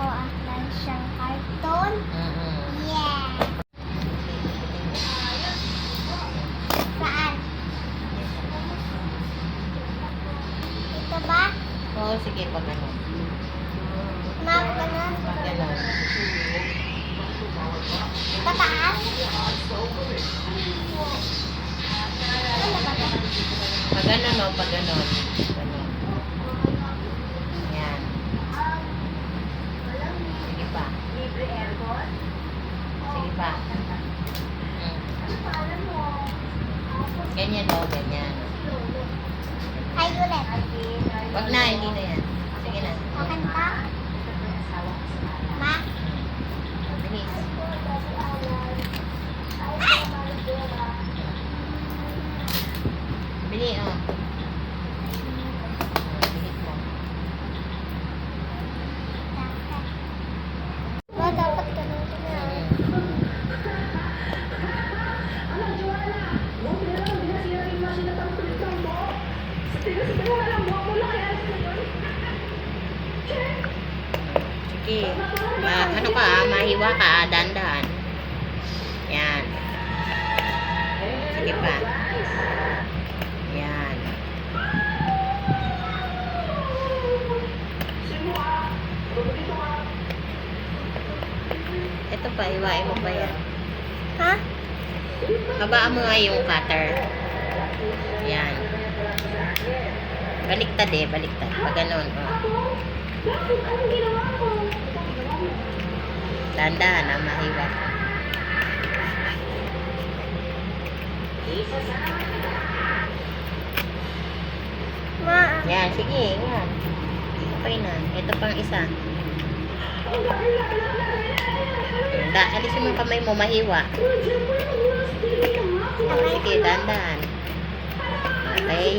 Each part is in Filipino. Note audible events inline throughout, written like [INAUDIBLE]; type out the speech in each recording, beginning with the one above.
ko ang siyang cartoon. Mm-mm. Yeah! Saan? Ito ba? Oo, sige, pag ano. Map, ganun. Ganon. Pataas? Ano ba to? Pag ano, no, pag ano. Ganon. Yan. Sige pa. Sige pa. Mm. [LAUGHS] Ganyan, no, ganyan. Hi ulit. Wag na, hindi na yan. Sige na. Pa? Ma? Bilis. Bili, oh. Bilis mo. Ma, dapat ganun ko na. Sige. Ma ano ka, ah, mahiwa ka, ah, dahan-dahan. Yan. Sige pa. Yan. Ito pa, iwain mo pa yan. Ha? Habaan mo nga yung cutter. Yan. Baliktad eh, baliktad. Pag ganun, oh. Dahan-dahan na mahiwa. Ma, Yan, sige, yan. Okay na. Ito pang isa. Da, alisin mo yung kamay mo, mahiwa. Sige, dahan-dahan. Okay.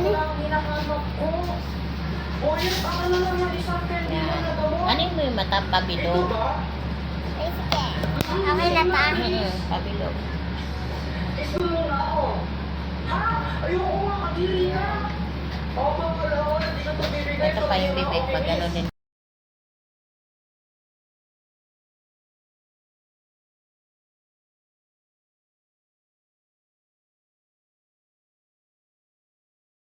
ako lang hinahanap ko. O yung ako na lang ng isang pendilo na gamot. Ano mo yung mata? Ito Pabilog? ba? Okay na ta. Mm, pabilog. Ayoko nga, kadiri na. Ako pala, hindi ka ito bibigay Ito pa yung bibig pag ano din.